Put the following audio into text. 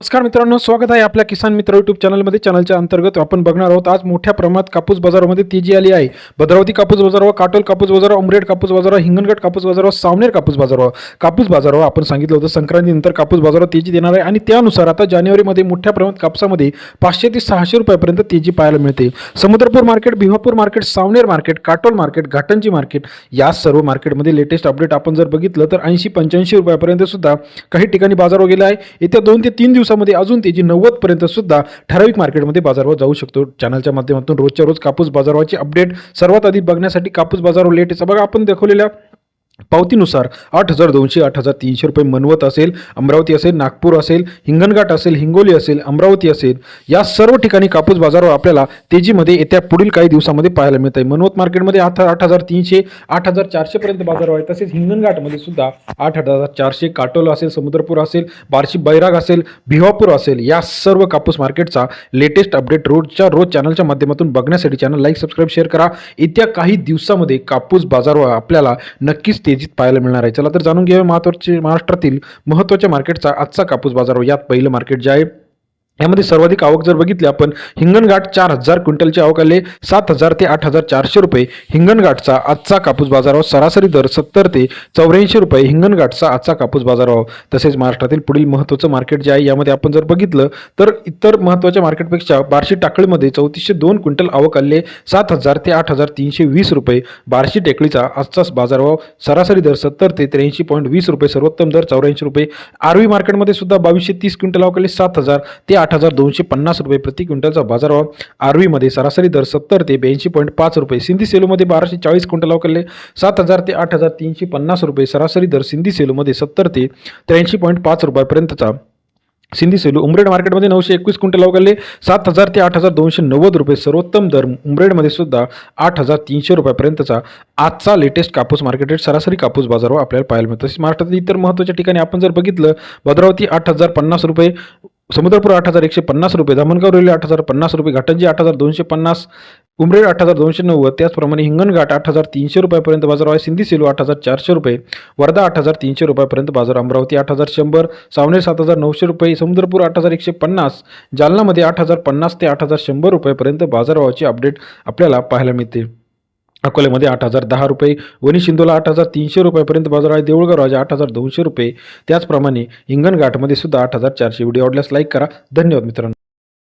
नमस्कार मित्रांनो स्वागत आहे आपल्या किसान मित्र युट्यूब चॅनलमध्ये चॅनलच्या अंतर्गत आपण बघणार आहोत आज मोठ्या प्रमाणात कापूस बाजारामध्ये तेजी आली आहे. भद्रावती कापूस बाजारावर काटोल कापूस बाजारावर उमरेड कापूस बाजारावर हिंगणगड कापूस बाजारावर सावनेर कापूस बाजारावर कापूस बाजारावर आपण सांगितलं होतं संक्रांतीनंतर कापूस बाजारावर तेजी देणार आहे आणि त्यानुसार आता जानेवारीमध्ये मोठ्या प्रमाणात कापसामध्ये पाचशे ते सहाशे रुपयापर्यंत तेजी पाहायला मिळते. Samudrapur market Bhiwapur market Savner market Katol market Ghatanji market या सर्व मार्केटमध्ये लेटेस्ट अपडेट आपण जर बघितलं तर ऐंशी पंच्याऐंशी रुपयापर्यंत सुद्धा काही ठिकाणी बाजार गेला आहे. येत्या दोन ते तीन दिवसामध्ये अजून तेजी नव्वद पर्यंत सुद्धा ठराविक मार्केटमध्ये बाजारभाव जाऊ शकतो. चॅनलच्या माध्यमातून रोजच्या रोज कापूस बाजारभावाची अपडेट सर्वात आधी बघण्यासाठी कापूस बाजारवर लेटेस्ट बघा आपण दाखवलेल्या पावतीनुसार आठ हजार दोनशे आठ हजार तीनशे रुपये मनवत असेल अमरावती असेल नागपूर असेल हिंगणघाट असेल हिंगोली असेल अमरावती असेल या सर्व ठिकाणी कापूस बाजारावर आपल्याला तेजीमध्ये येत्या पुढील काही दिवसामध्ये पाहायला मिळत आहे मनवत मार्केटमध्ये आठ आठ हजार तीनशे आठ हजार चारशेपर्यंत बाजार आहे. तसेच हिंगणघाटमध्ये सुद्धा आठ हजार चारशे काटोल असेल समुद्रपूर असेल बार्शी बैराग असेल भिवापूर असेल या सर्व कापूस मार्केटचा लेटेस्ट अपडेट रोजच्या रोज चॅनलच्या माध्यमातून बघण्यासाठी चॅनल लाईक सबस्क्राईब शेअर करा. येत्या काही दिवसामध्ये कापूस बाजारावर आपल्याला नक्कीच तेजीत पाहायला मिळणार आहे. चला तर जाणून घेऊया महत्त्वाचे महाराष्ट्रातील महत्त्वाच्या मार्केटचा आजचा कापूस बाजार यात पहिलं मार्केट जे आहे यामध्ये सर्वाधिक आवक जर बघितली आपण हिंगणघाट चार हजार क्विंटलची आवक आले सात हजार ते आठ हजार चारशे रुपये. हिंगणघाटचा आजचा कापूस बाजारावर सरासरी दर सत्तर ते चौऱ्याऐंशी रुपये. हिंगणघाटचा आजचा कापूस बाजारावर तसेच महाराष्ट्रातील पुढील महत्त्वाचं मार्केट जे आहे यामध्ये आपण जर बघितलं तर इतर महत्त्वाच्या मार्केटपेक्षा बार्शी टाकळीमध्ये चौतीसशे दोन क्विंटल आवक आले सात हजार ते आठ हजार तीनशे वीस रुपये. बार्शी टेकडीचा आजचा बाजारभाव सरासरी दर सत्तर ते त्र्याऐंशी पॉईंट वीस रुपये. सर्वोत्तम दर चौऱ्याऐंशी रुपये. आरवी मार्केटमध्ये सुद्धा बावीसशे तीस क्विंटल आवक आले सात हजार ते आठ आठ हजार दोनशे पन्नास रुपये प्रति क्विंटलचा बाजारभाव. आरवीमध्ये सरासरी दर सत्तर ते ब्याऐंशी पॉईंट पाच रुपये. सिंधी सेलूमध्ये बाराशे चाळीस क्विंटल अवकलले सात हजार ते आठ हजार तीनशे पन्नास रुपये. सरासरी दर सिंधी सेलूमध्ये सत्तर ते त्र्याऐंशी पॉईंट पाच रुपयापर्यंतचा. सिंधी सेलू उमरेड मार्केटमध्ये नऊशे एकवीस क्विंटल अवघडले सात हजार ते आठ हजार दोनशे नव्वद रुपये. सर्वोत्तम दर उमरेडमध्ये सुद्धा आठ हजार तीनशे रुपयापर्यंतचा. आजचा लेटेस्ट कापूस मार्केट रेट सरासरी कापूस बाजारावर आपल्याला पाहायला मिळतो. तसेच महाराष्ट्रातील इतर महत्त्वाच्या ठिकाणी आपण जर बघितलं भद्रावती आठ हजार पन्नास रुपये समुद्रपूर आठ हजार एकशे पन्नास रुपये धामणगाव रेल्वे आठ हजार पन्नास रुपये घाटंजी आठ हजार दोनशे पन्नास उमरेड आठ हजार दोनशे नव्वद त्याचप्रमाणे हिंगणघाट आठ हजार तीनशे रुपयापर्यंत बाजार आहे सिंधी सेलू आठ हजार चारशे रुपये वर्धा आठ हजार तीनशे रुपयापर्यंत बाजार अमरावती आठ हजार शंभर सावनेर सात हजार नऊशे रुपये समुद्रपूर आठ हजार एकशे पन्नास जालनामध्ये आठ हजार पन्नास ते आठ हजार शंभर रुपयापर्यंत बाजारभावाची अपडेट आपल्याला पाहायला मिळते अकोल्यामध्ये आठ हजार दहा रुपये वणी शिंदोला आठ हजार तीनशे रुपयापर्यंत बाजार आहे. देऊळगाव राजा आठ हजार दोनशे रुपये. त्याचप्रमाणे हिंगणघाटमध्ये सुद्धा आठ हजार चारशे व्हिडिओ आवडल्यास लाईक करा. धन्यवाद मित्रांनो.